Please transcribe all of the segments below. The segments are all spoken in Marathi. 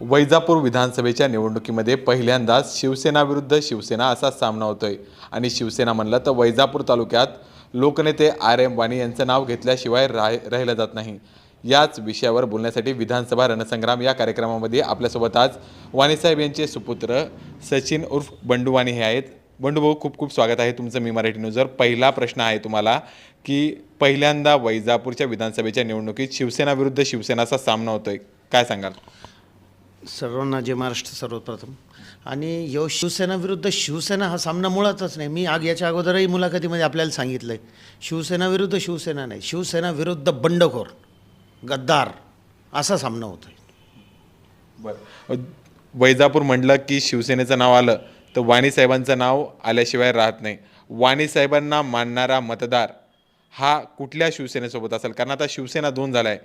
वैजापूर विधानसभेच्या निवडणुकीमध्ये पहिल्यांदाच शिवसेना विरुद्ध शिवसेना असा सामना होतोय. आणि शिवसेना म्हणलं तर वैजापूर तालुक्यात लोकनेते आर एम वाणी यांचं नाव घेतल्याशिवाय राह राहिलं जात नाही. याच विषयावर बोलण्यासाठी विधानसभा रणसंग्राम या कार्यक्रमामध्ये आपल्यासोबत आज वाणीसाहेब यांचे सुपुत्र सचिन उर्फ बंडू वाणी हे आहेत. बंडू भाऊ खूप खूप स्वागत आहे तुमचं मी मराठी न्यूजवर पहिला प्रश्न आहे तुम्हाला की पहिल्यांदा वैजापूरच्या विधानसभेच्या निवडणुकीत शिवसेना विरुद्ध शिवसेनाचा सामना होतोय. काय सांगाल? सर्वांना जय महाराष्ट्र सर्वप्रथम. आणि यो शिवसेना विरुद्ध शिवसेना हा सामना मुळातच नाही. मी आग याच्या अगोदरही मुलाखतीमध्ये आपल्याला सांगितलं आहे शिवसेना विरुद्ध शिवसेना नाही. शिवसेना विरुद्ध बंडखोर गद्दार असा सामना होतो आहे बरं वैजापूर म्हटलं की शिवसेनेचं नाव आलं तर वाणी साहेबांचं नाव आल्याशिवाय राहत नाही. वाणी साहेबांना मानणारा मतदार हा कुठल्या शिवसेनेसोबत असेल? कारण आता शिवसेना दोन झाला आहे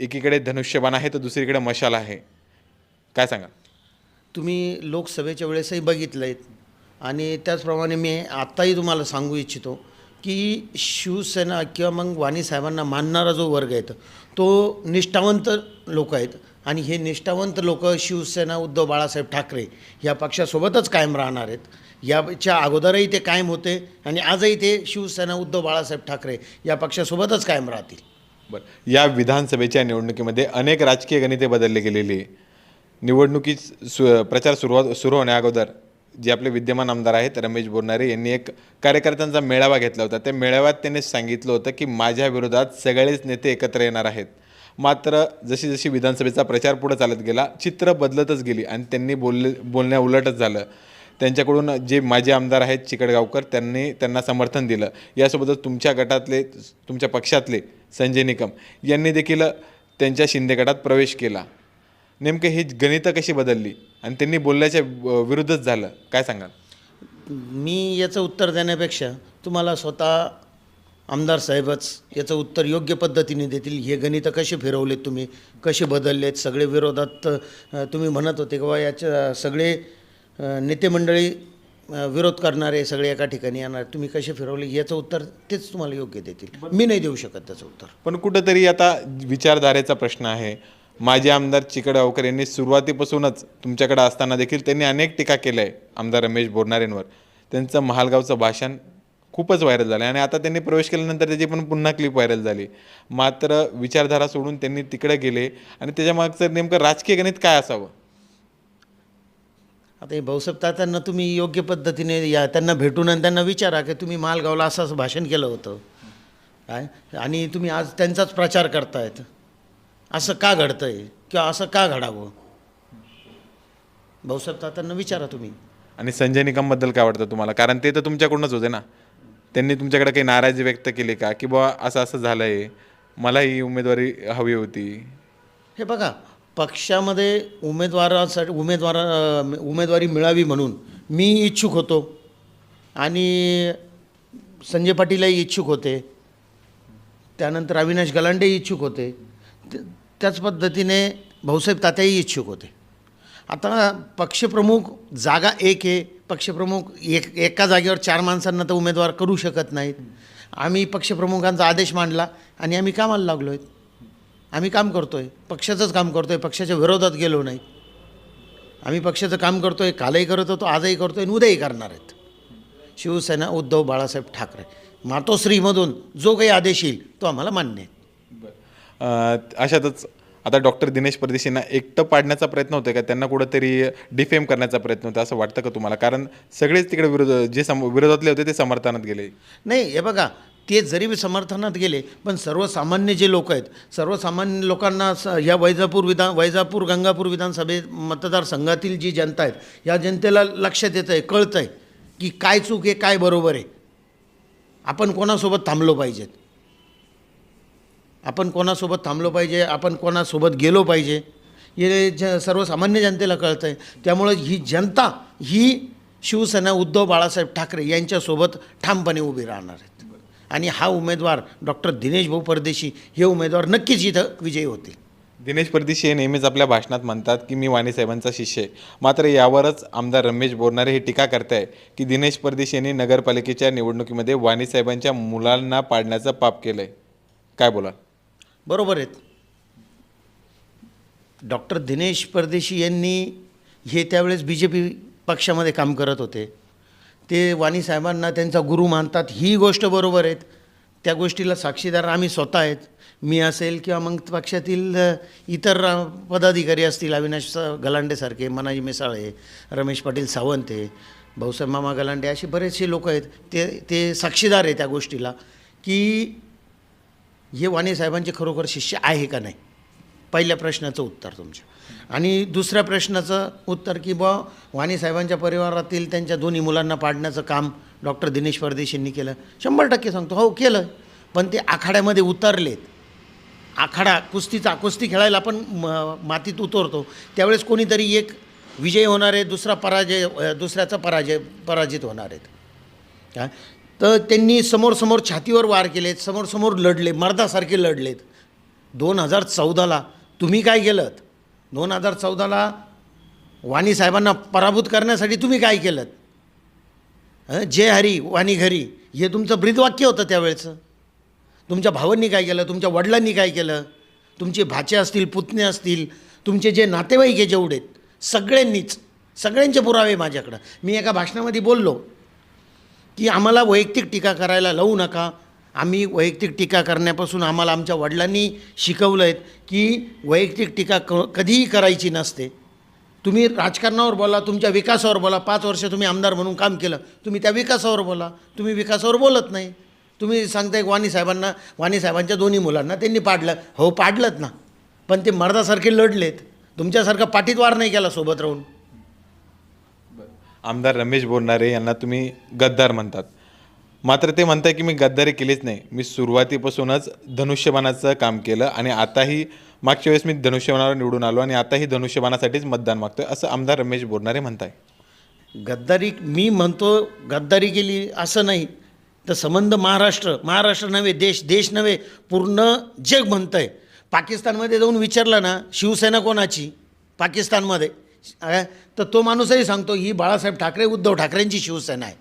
एकीकडे धनुष्यबाण आहे तर दुसरीकडे मशाल आहे. काय सांगा तुम्ही लोकसभेच्या वेळेसही बघितलं आहेत आणि त्याचप्रमाणे मी आत्ताही तुम्हाला सांगू इच्छितो की शिवसेना किंवा मग वाणी साहेबांना मानणारा जो वर्ग आहे तो निष्ठावंत लोक आहेत. आणि हे निष्ठावंत लोक शिवसेना उद्धव बाळासाहेब ठाकरे या पक्षासोबतच कायम राहणार आहेत. याच्या अगोदरही ते कायम होते आणि आजही ते शिवसेना उद्धव बाळासाहेब ठाकरे या पक्षासोबतच कायम राहतील. बरं. या विधानसभेच्या निवडणुकीमध्ये अनेक राजकीय गणिते बदलली गेलेली निवडणुकीत सु प्रचार सुरुवात सुरू होण्या अगोदर जे आपले विद्यमान आमदार आहेत रमेश बोरनारे यांनी एक कार्यकर्त्यांचा मेळावा घेतला होता. त्या मेळाव्यात त्यांनी सांगितलं होतं की माझ्या विरोधात सगळेच नेते एकत्र येणार आहेत. मात्र जशी जशी विधानसभेचा प्रचार पुढे चालत गेला चित्र बदलतच गेली आणि त्यांनी बोलले बोलण्या उलटच झालं. त्यांच्याकडून जे माजी आमदार आहेत चिकडगावकर त्यांनी त्यांना समर्थन दिलं. यासोबतच तुमच्या गटातले तुमच्या पक्षातले संजय निकम यांनी देखील त्यांच्या शिंदे गटात प्रवेश केला. नेमकं ही गणितं कशी बदलली? आणि त्यांनी बोलल्याच्या विरुद्धच झालं. काय सांगाल? मी याचं उत्तर देण्यापेक्षा तुम्हाला स्वतः आमदार साहेबच याचं उत्तर योग्य पद्धतीने देतील. हे गणितं कसे फिरवलेत तुम्ही? कसे बदललेत? सगळे विरोधात तुम्ही म्हणत होते की बा याच्या सगळे नेते मंडळी विरोध करणारे सगळे एका ठिकाणी येणार. तुम्ही कसे फिरवले? याचं उत्तर तेच तुम्हाला योग्य देतील. मी नाही देऊ शकत त्याचं उत्तर. पण कुठंतरी आता विचारधारेचा प्रश्न आहे. माजी आमदार चिकडगावकर यांनी सुरुवातीपासूनच तुमच्याकडे असताना देखील त्यांनी अनेक टीका केल्या आहे आमदार रमेश बोरणारेंवर. त्यांचं महालगावचं भाषण खूपच व्हायरल झालं आणि आता त्यांनी प्रवेश केल्यानंतर त्याची पण पुन्हा क्लिप व्हायरल झाली. मात्र विचारधारा सोडून त्यांनी तिकडे गेले आणि त्याच्यामागचं नेमकं राजकीय गणित काय असावं? आता हे भाऊसाहेब तात्यांना तुम्ही योग्य पद्धतीने या त्यांना भेटून आणि त्यांना विचारा की तुम्ही मालगावला असं असं भाषण केलं होतं. काय? आणि तुम्ही आज त्यांचाच प्रचार करतायत. असं का घडतं आहे किंवा असं का घडावं? भाऊसाहेब तात्यांना विचारा तुम्ही. आणि संजय निकमबद्दल काय वाटतं तुम्हाला? कारण ते तर तुमच्याकडूनच होते ना. त्यांनी तुमच्याकडे काही नाराजी व्यक्त केली का? की बुवा असं असं झालं आहे मला ही उमेदवारी हवी होती. हे बघा पक्षामध्ये उमेदवारासाठी उमेदवार उमेदवारी मिळावी म्हणून मी इच्छुक होतो. आणि संजय पाटीलही इच्छुक होते. त्यानंतर अविनाश गलांडेही इच्छुक होते. त्याच पद्धतीने भाऊसाहेब तात्याही इच्छुक होते. आता पक्षप्रमुख जागा एक आहे. पक्षप्रमुख एक एका जागेवर चार माणसांना तर उमेदवार करू शकत नाहीत. आम्ही पक्षप्रमुखांचा आदेश मांडला आणि आम्ही कामाला लागलो आहेत आम्ही काम करतो आहे पक्षाचंच काम करतो आहे पक्षाच्या विरोधात गेलो नाही आम्ही पक्षाचं काम करतो आहे कालही करत होतो आजही करतो आहे आणि उद्याही करणार आहेत. शिवसेना उद्धव बाळासाहेब ठाकरे. मातोश्रीमधून जो काही आदेश येईल तो आम्हाला मान्य आहे. अशातच आता डॉक्टर दिनेश परदेशींना एकटं पाडण्याचा प्रयत्न होतो का? त्यांना कुठंतरी डिफेम करण्याचा प्रयत्न होता असं वाटतं का तुम्हाला? कारण सगळेच तिकडे विरोध जे सम विरोधातले होते ते समर्थनात गेले. नाही हे बघा ते जरी बी समर्थनात गेले पण सर्वसामान्य जे लोक आहेत सर्वसामान्य लोकांना स या वैजापूर विधान वैजापूर गंगापूर विधानसभे मतदारसंघातील जी जनता आहेत या जनतेला लक्षात येतं आहे कळतं आहे की काय चूक आहे काय बरोबर आहे. आपण कोणासोबत थांबलो पाहिजेत? आपण कोणासोबत थांबलो पाहिजे आपण कोणासोबत गेलो पाहिजे हे ज सर्वसामान्य जनतेला कळतं आहे त्यामुळं ही जनता ही शिवसेना उद्धव बाळासाहेब ठाकरे यांच्यासोबत ठामपणे उभी राहणार आहेत. आणि हा उमेदवार डॉक्टर दिनेश भाऊ परदेशी हे उमेदवार नक्कीच इथं विजयी होतील. दिनेश परदेशी हे नेहमीच आपल्या भाषणात म्हणतात की मी वाणीसाहेबांचा शिष्य आहे. मात्र यावरच आमदार रमेश बोरणारे हे टीका करताय की दिनेश परदेशी यांनी नगरपालिकेच्या निवडणुकीमध्ये वाणीसाहेबांच्या मुलांना पाडण्याचं पाप केलं आहे काय बोला बरोबर आहेत. डॉक्टर दिनेश परदेशी यांनी हे त्यावेळेस बी जे पी पक्षामध्ये काम करत होते. ते वाणी साहेबांना त्यांचा गुरु मानतात ही गोष्ट बरोबर आहेत. त्या गोष्टीला साक्षीदार आम्ही स्वतः आहेत. मी असेल किंवा मग पक्षातील इतर पदाधिकारी असतील अविनाश गलांडेसारखे मनाजी मिसाळे रमेश पाटील सावंत आहे भाऊसाहेब मामा गलांडे असे बरेचसे लोक आहेत. ते ते साक्षीदार आहे त्या गोष्टीला. की हे वाणी साहेबांचे खरोखर शिष्य आहे का नाही? पहिल्या प्रश्नाचं उत्तर तुमच्या. आणि दुसऱ्या प्रश्नाचं उत्तर की बा वाणी साहेबांच्या परिवारातील त्यांच्या दोन्ही मुलांना पाडण्याचं काम डॉक्टर दिनेश परदेशींनी केलं. शंभर टक्के सांगतो. हो केलं. पण ते आखाड्यामध्ये उतरलेत. आखाडा कुस्तीचा कुस्ती खेळायला आपण म- मातीत उतरतो. त्यावेळेस कोणीतरी एक विजय होणार आहे दुसरा पराजय दुसऱ्याचा पराजय पराजित होणार आहेत. काय तर त्यांनी समोर समोर छातीवर वार केलेत समोरसमोर लढले मर्दासारखे लढलेत. दोन हजार चौदाला तुम्ही काय केलं दोन हजार चौदाला वाणी साहेबांना पराभूत करण्यासाठी तुम्ही काय केलं जय हरी वाणी घरी हे तुमचं ब्रीदवाक्य होतं त्यावेळेचं. तुमच्या भावांनी काय केलं? तुमच्या वडिलांनी काय केलं? तुमचे भाचे असतील पुतणे असतील तुमचे जे नातेवाईक आहे जेवढे सगळ्यांनीच सगळ्यांचे पुरावे माझ्याकडं. मी एका भाषणामध्ये बोललो की आम्हाला वैयक्तिक टीका करायला लावू नका. आम्ही वैयक्तिक टीका करण्यापासून आम्हाला आमच्या वडिलांनी शिकवलं आहेत की वैयक्तिक टीका क कधीही करायची नसते. तुम्ही राजकारणावर बोला तुमच्या विकासावर बोला. पाच वर्ष तुम्ही आमदार म्हणून काम केलं तुम्ही त्या विकासावर बोला. तुम्ही विकासावर बोलत नाही. तुम्ही सांगताय वाणी साहेबांना वाणी साहेबांच्या दोन्ही मुलांना त्यांनी पाडलं. हो पाडलंत ना. पण ते मर्दासारखे लढलेत. तुमच्यासारखा पाठीत वार नाही केला सोबत राहून. आमदार रमेश बोरणारे यांना तुम्ही गद्दार म्हणतात. मात्र ते म्हणताय की मी गद्दारी केलीच नाही. मी सुरुवातीपासूनच धनुष्यबाणाचं काम केलं आणि आताही मागच्या वेळेस मी धनुष्यबाणावर निवडून आलो आणि आताही धनुष्यबाणासाठीच मतदान मागतोय असं आमदार रमेश बोरणारे म्हणताय. गद्दारी मी म्हणतो गद्दारी केली असं नाही तर संबंध महाराष्ट्र महाराष्ट्र नव्हे देश देश नव्हे पूर्ण जग म्हणतं आहे पाकिस्तानमध्ये जाऊन विचारलं ना शिवसेना कोणाची? पाकिस्तानमध्ये. तर तो माणूसही सांगतो ही बाळासाहेब ठाकरे उद्धव ठाकरेंची शिवसेना आहे.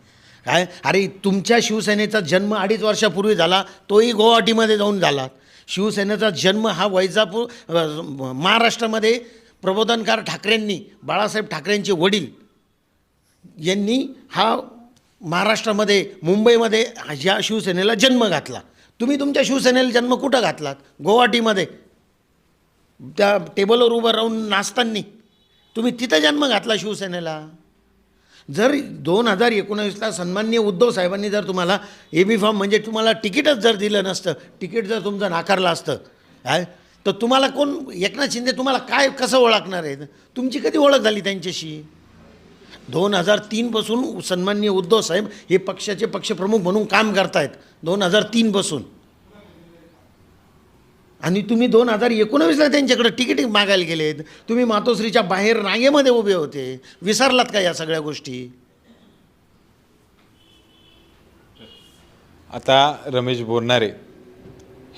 काय? अरे तुमच्या शिवसेनेचा जन्म अडीच वर्षापूर्वी झाला तोही गुवाहाटीमध्ये जाऊन झाला. शिवसेनेचा जन्म हा वैजापूर महाराष्ट्रामध्ये प्रबोधनकार ठाकरेंनी बाळासाहेब ठाकरेंचे वडील यांनी हा महाराष्ट्रामध्ये मुंबईमध्ये ह्या शिवसेनेला जन्म घातला. तुम्ही तुमच्या शिवसेनेला जन्म कुठं घातलात? गुवाहाटीमध्ये. त्या टेबलवर उभं राहून नाचताना. तुम्ही तिथं जन्म घातला शिवसेनेला? जर दोन हजार एकोणावीसला सन्माननीय उद्धव साहेबांनी जर तुम्हाला ए बी फॉर्म म्हणजे तुम्हाला तिकीटच जर दिलं नसतं तिकीट जर तुमचं नाकारलं असतं काय तर तुम्हाला कोण एकनाथ शिंदे तुम्हाला काय कसं ओळखणार आहे तुमची कधी ओळख झाली त्यांच्याशी? दोन हजार तीनपासून सन्माननीय उद्धव साहेब हे पक्षाचे पक्षप्रमुख म्हणून काम करतायत दोन हजार तीनपासून. आणि तुम्ही दोन हजार एकोणावीसला त्यांच्याकडे तिकीट मागायला गेलेत. तुम्ही मातोश्रीच्या बाहेर रांगेमध्ये उभे होते. विसरलात का या सगळ्या गोष्टी? आता रमेश बोरनारे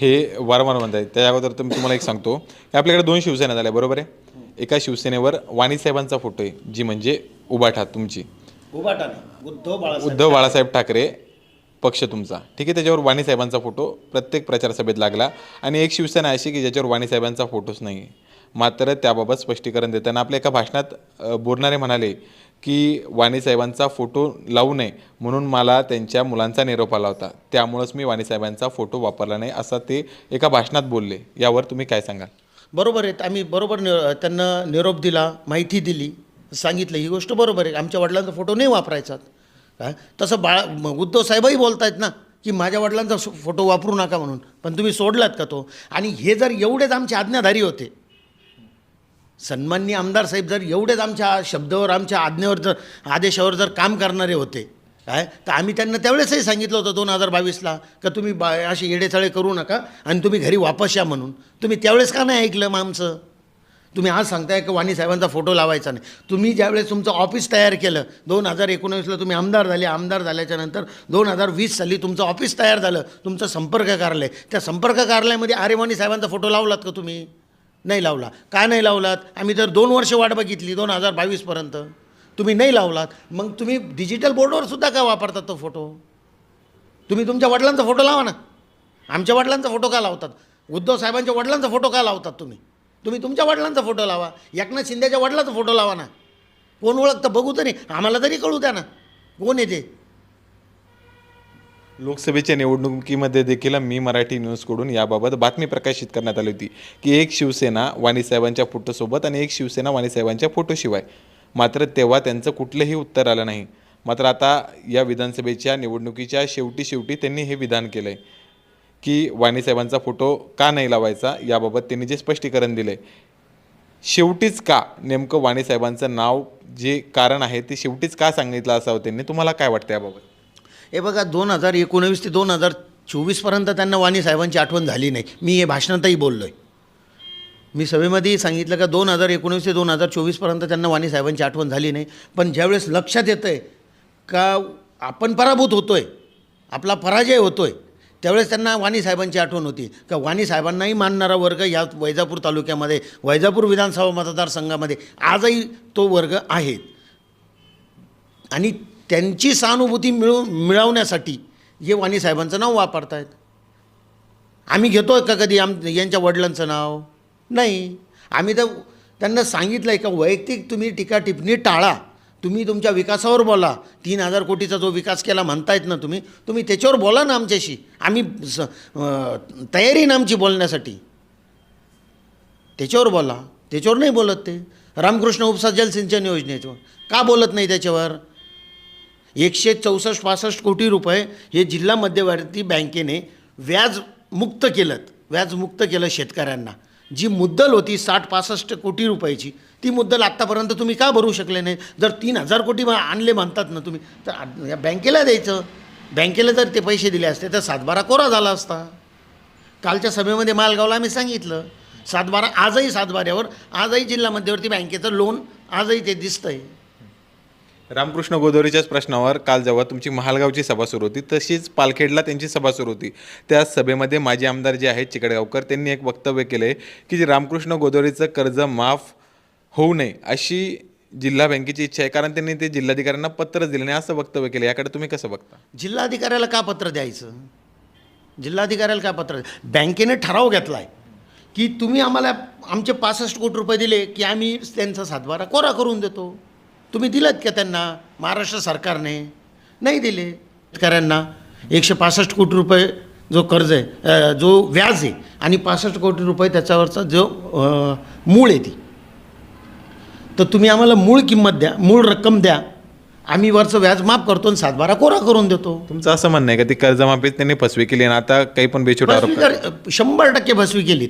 हे वारंवार म्हणत आहेत. त्या अगोदर तर मी तुम्हाला एक सांगतो. की आपल्याकडे दोन शिवसेना झाल्या बरोबर आहे? एका शिवसेनेवर वाणी साहेबांचा फोटो आहे जी म्हणजे उबाठा तुमची. बाळासाहेब उद्धव बाळासाहेब ठाकरे पक्ष तुमचा. ठीक आहे त्याच्यावर वाणीसाहेबांचा फोटो प्रत्येक प्रचार सभेत लागला. आणि एक शिवसेना अशी की ज्याच्यावर वाणीसाहेबांचा फोटोच नाही आहे मात्र त्याबाबत स्पष्टीकरण देताना आपल्या एका भाषणात बोलणारे बोरणारे म्हणाले की वाणीसाहेबांचा फोटो लावू नये म्हणून मला त्यांच्या मुलांचा निरोप आला होता. त्यामुळंच मी वाणीसाहेबांचा फोटो वापरला नाही असं ते एका भाषणात बोलले. यावर तुम्ही काय सांगाल? बरोबर आहेत आम्ही बरोबर नि त्यांना निरोप दिला माहिती दिली सांगितलं. ही गोष्ट बरोबर आहे. आमच्या वडिलांचा फोटो नाही वापरायचा. काय? तसं बाळा उद्धव साहेबही बोलत आहेत ना की माझ्या वडिलांचा फोटो वापरू नका म्हणून. पण तुम्ही सोडलात का तो? आणि हे जर एवढेच आमचे आज्ञाधारी होते सन्माननीय आमदार साहेब जर एवढेच आमच्या शब्दावर आमच्या आज्ञेवर जर आदेशावर जर काम करणारे होते काय? तर आम्ही त्यांना त्यावेळेसही सांगितलं होतं दोन हजार बावीसला का तुम्ही बा असे येडेथळे करू नका आणि तुम्ही घरी वापस या म्हणून. तुम्ही त्यावेळेस का नाही ऐकलं मग आमचं? तुम्ही आज सांगताय की वाणी साहेबांचा फोटो लावायचा नाही. तुम्ही ज्यावेळेस तुमचं ऑफिस तयार केलं दोन हजार एकोणवीसला तुम्ही आमदार झाले आमदार झाल्याच्यानंतर दोन हजार वीस साली तुमचं ऑफिस तयार झालं तुमचं संपर्क कार्यालय त्या संपर्क कार्यालयामध्ये आरेवाणी साहेबांचा फोटो लावलात का तुम्ही? नाही लावला. का नाही लावलात? आम्ही तर दोन वर्ष वाट बघितली दोन हजार बावीसपर्यंत. तुम्ही नाही लावलात. मग तुम्ही डिजिटल बोर्डवर सुद्धा का वापरतात तो फोटो? तुम्ही तुमच्या वडिलांचा फोटो लावा ना. आमच्या वडिलांचा फोटो का लावतात? उद्धव साहेबांच्या वडिलांचा फोटो का लावतात तुम्ही? तुम्ही तुमच्या वडिलांचा फोटो लावा. एकनाथ शिंदेच्या वडिलाचा फोटो लावा ना. कोण ओळखतं बघू तरी. आम्हाला तरी कळू द्या ना. कोण येते लोकसभेच्या निवडणुकीमध्ये देखील मी मराठी न्यूजकडून याबाबत बातमी प्रकाशित करण्यात आली होती की एक शिवसेना वाणीसाहेबांच्या फोटोसोबत आणि एक शिवसेना वाणीसाहेबांच्या फोटोशिवाय. मात्र तेव्हा त्यांचं कुठलंही उत्तर आलं नाही. मात्र आता या विधानसभेच्या निवडणुकीच्या शेवटी शेवटी त्यांनी हे विधान केलं आहे की वाणीसाहेबांचा फोटो का नाही लावायचा याबाबत त्यांनी जे स्पष्टीकरण दिलं. आहे शेवटीच का नेमकं वाणीसाहेबांचं नाव जे कारण आहे ते शेवटीच का सांगितलं असावं त्यांनी? तुम्हाला काय वाटतं याबाबत? हे बघा दोन हजार एकोणवीस ते दोन हजार चोवीसपर्यंत त्यांना वाणीसाहेबांची आठवण झाली नाही. मी हे भाषणातही बोललो आहे मी सभेमध्येही सांगितलं का दोन हजार एकोणीस ते दोन हजार चोवीसपर्यंत त्यांना वाणी साहेबांची आठवण झाली नाही. पण ज्यावेळेस लक्षात येतं आहे का आपण पराभूत होतो आहे आपला पराजय होतो आहे त्यावेळेस त्यांना वाणी साहेबांची आठवण होती. का वाणी साहेबांनाही मानणारा वर्ग या वैजापूर तालुक्यामध्ये वैजापूर विधानसभा मतदारसंघामध्ये आजही तो वर्ग आहे. आणि त्यांची सहानुभूती मिळू मिळवण्यासाठी हे वाणी साहेबांचं नाव वापरतायत. आम्ही घेतो आहे का कधी? आम यांच्या वडिलांचं नाव? नाही. आम्ही तर त्यांना सांगितलं आहे का वैयक्तिक तुम्ही टीका टिप्पणी टाळा. तुम्ही तुमच्या विकासावर बोला. तीन हजार कोटीचा जो विकास केला म्हणतायत ना तुम्ही तुम्ही त्याच्यावर बोला ना आमच्याशी. आम्ही स तयारी ना आमची बोलण्यासाठी. त्याच्यावर बोला. त्याच्यावर नाही बोलत ते. रामकृष्ण उपसा जलसिंचन योजनेच्यावर का बोलत नाही त्याच्यावर? एकशे चौसष्ट पासष्ट कोटी रुपये हे जिल्हा मध्यवर्ती बँकेने व्याज मुक्त केलं व्याज मुक्त केलं शेतकऱ्यांना. जी मुद्दल होती साठ पासष्ट कोटी रुपयाची ती मुद्दल आत्तापर्यंत तुम्ही का भरू शकले नाही? जर तीन हजार कोटी आणले म्हणतात ना तुम्ही तर या बँकेला द्यायचं. बँकेला जर ते पैसे दिले असते तर सातबारा कोरा झाला असता. कालच्या सभेमध्ये मालगावला आम्ही सांगितलं सातबारा आजही सातबाऱ्यावर आजही जिल्हा मध्यवर्ती बँकेचं लोन आजही ते दिसतंय. रामकृष्ण गोदोरीच्याच प्रश्नावर काल जेव्हा तुमची महालगावची सभा सुरू होती तशीच पालखेडला त्यांची सभा सुरू होती. त्या सभेमध्ये माजी आमदार जे आहेत चिकडगावकर त्यांनी एक वक्तव्य केलं आहे की जे रामकृष्ण गोदोरीचं कर्ज माफ होऊ नये अशी जिल्हा बँकेची इच्छा आहे. कारण त्यांनी ते जिल्हाधिकाऱ्यांना पत्र दिलं नाही असं वक्तव्य केलं. याकडे तुम्ही कसं बघता? जिल्हाधिकाऱ्याला का पत्र द्यायचं? जिल्हाधिकाऱ्याला का पत्र? बँकेने ठराव घेतला आहे की तुम्ही आम्हाला आमचे पासष्ट कोटी रुपये दिले की आम्ही त्यांचा सातबारा कोरा करून देतो. तुम्ही दिलात का त्यांना? महाराष्ट्र सरकारने नाही दिले. शेतकऱ्यांना एकशे पासष्ट कोटी रुपये जो कर्ज आहे जो व्याज आहे आणि पासष्ट कोटी रुपये त्याच्यावरचा जो मूळ आहे ती. तर तुम्ही आम्हाला मूळ किंमत द्या मूळ रक्कम द्या. आम्ही वरचं व्याज माफ करतो आणि सातबारा कोरा करून देतो. तुमचं असं म्हणणं आहे का? ती कर्जमाफीत त्यांनी फसवी केली आणि आता काही पण बेछूट आरोप भस्वी करतात? कर शंभर टक्के भस्वी केलीत.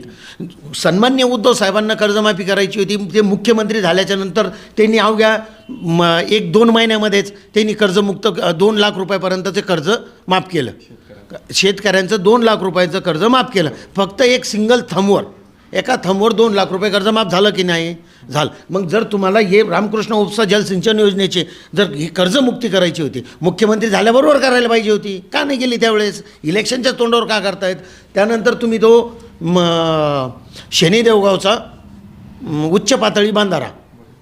सन्मान्य उद्धव साहेबांना कर्जमाफी करायची होती. ते मुख्यमंत्री झाल्याच्यानंतर त्यांनी अवघ्या म, एक दोन महिन्यामध्येच त्यांनी कर्जमुक्त अ, दोन लाख रुपयापर्यंतचे कर्ज माफ केलं. शेतकऱ्यांचं दोन लाख रुपयाचं कर्ज माफ केलं. फक्त एक सिंगल थंबवर. एका थंबवर दोन लाख रुपये कर्ज माफ झालं की नाही? झालं. मग जर तुम्हाला हे रामकृष्ण उपसा जलसिंचन योजनेचे जर ही कर्जमुक्ती करायची होती मुख्यमंत्री झाल्याबरोबर करायला पाहिजे होती का नाही गेली त्यावेळेस? इलेक्शनच्या तोंडावर का करतायत? त्यानंतर तुम्ही तो म शनी देवगावचा उच्च पातळी बांधारा.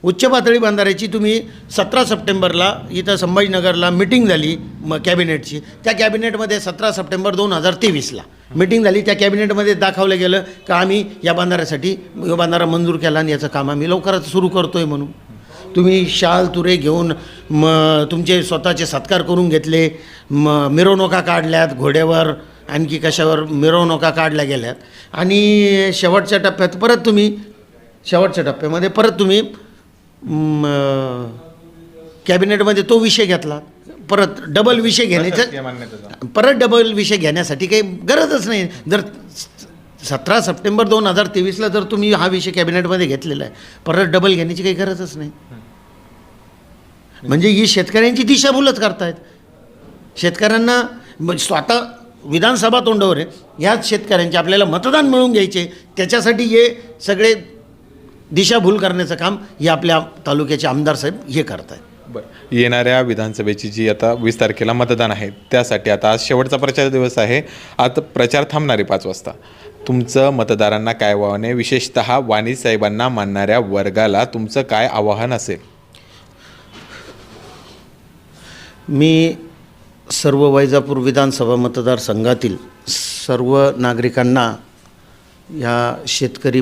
उच्च पातळी बांधाऱ्याची तुम्ही सतरा सप्टेंबरला इथं संभाजीनगरला मिटिंग झाली म कॅबिनेटची. त्या कॅबिनेटमध्ये सतरा सप्टेंबर दोन हजार तेवीसला मिटिंग झाली. त्या कॅबिनेटमध्ये दाखवलं गेलं का आम्ही या बांधाऱ्यासाठी बांधारा मंजूर केला आणि याचं काम आम्ही लवकरच सुरू करतो आहे म्हणून. तुम्ही शाल तुरे घेऊन म तुमचे स्वतःचे सत्कार करून घेतले. म मिरवणुका काढल्यात घोड्यावर आणखी कशावर मिरवणुका काढल्या गेल्यात. आणि शेवटच्या टप्प्यात परत तुम्ही शेवटच्या टप्प्यामध्ये परत तुम्ही कॅबिनेटमध्ये तो विषय घेतला. परत डबल विषय घेण्याचा. परत डबल विषय घेण्यासाठी काही गरजच नाही. जर सतरा सप्टेंबर दोन हजार तेवीसला जर तुम्ही हा विषय कॅबिनेटमध्ये घेतलेला आहे परत डबल घेण्याची काही गरजच नाही. म्हणजे ही शेतकऱ्यांची दिशाभूलच करतायत. शेतकऱ्यांना स्वतः विधानसभा तोंडावर आहे. ह्याच शेतकऱ्यांचे आपल्याला मतदान मिळवून घ्यायचे. त्याच्यासाठी हे सगळे दिशाभूल करण्याचं काम हे आपल्या तालुक्याचे आमदार साहेब हे करत आहेत बरं. येणाऱ्या विधानसभेची जी आता वीस तारखेला मतदान आहे त्यासाठी आता आज शेवटचा प्रचार दिवस आहे. आता प्रचार थांबणार पाच वाजता. तुमचं मतदारांना काय आव्हान आहे? विशेषतः वाणी साहेबांना मानणाऱ्या वर्गाला तुमचं काय आव्हान असेल? मी सर्व वैजापूर विधानसभा मतदारसंघातील सर्व नागरिकांना या शेतकरी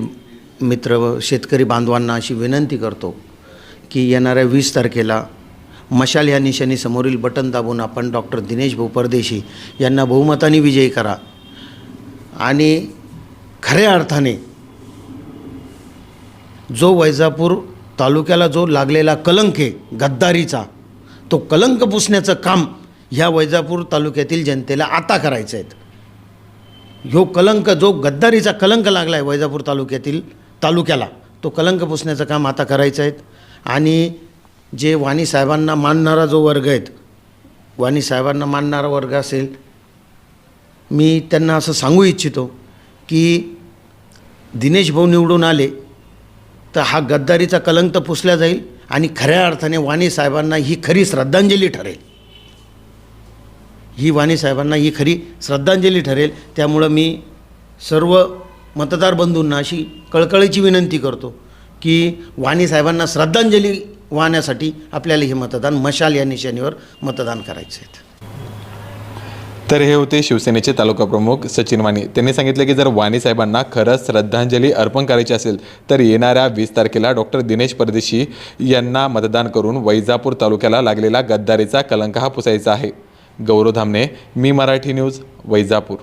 मित्र व शेतकरी बांधवांना अशी विनंती करतो की येणाऱ्या वीस तारखेला मशाल या निशाणी समोरील बटन दाबून आपण डॉक्टर दिनेश भाऊ परदेशी यांना बहुमताने विजयी करा. आणि खऱ्या अर्थाने जो वैजापूर तालुक्याला जो लागलेला कलंक आहे गद्दारीचा तो कलंक पुसण्याचं काम ह्या वैजापूर तालुक्यातील जनतेला आता करायचं आहे ह्यो कलंक जो गद्दारीचा कलंक लागला आहे वैजापूर तालुक्यातील तालुक्याला. तो कलंक पुसण्याचं काम आता करायचं आहे आणि जे वाणी साहेबांना मानणारा जो वर्ग आहेत वाणी साहेबांना मानणारा वर्ग असेल मी त्यांना असं सांगू इच्छितो की दिनेश भाऊ निवडून आले तर हा गद्दारीचा कलंक तर पुसला जाईल आणि खऱ्या अर्थाने वाणी साहेबांना ही खरी श्रद्धांजली ठरेल. ही वाणी साहेबांना ही खरी श्रद्धांजली ठरेल. त्यामुळं मी सर्व मतदार बंधूंना अशी कळकळीची विनंती करतो की वाणी साहेबांना श्रद्धांजली वाहण्यासाठी आपल्याला हे मतदान मशाल या निशाणीवर मतदान करायचं आहे. तर हे होते शिवसेनेचे तालुका प्रमुख सचिन वाणी. त्यांनी सांगितलं की जर वाणी साहेबांना खरंच श्रद्धांजली अर्पण करायची असेल तर येणाऱ्या वीस तारखेला डॉक्टर दिनेश परदेशी यांना मतदान करून वैजापूर तालुक्याला लागलेला गद्दारीचा कलंक हा पुसायचा आहे. गौरव धामणे मी मराठी न्यूज वैजापूर.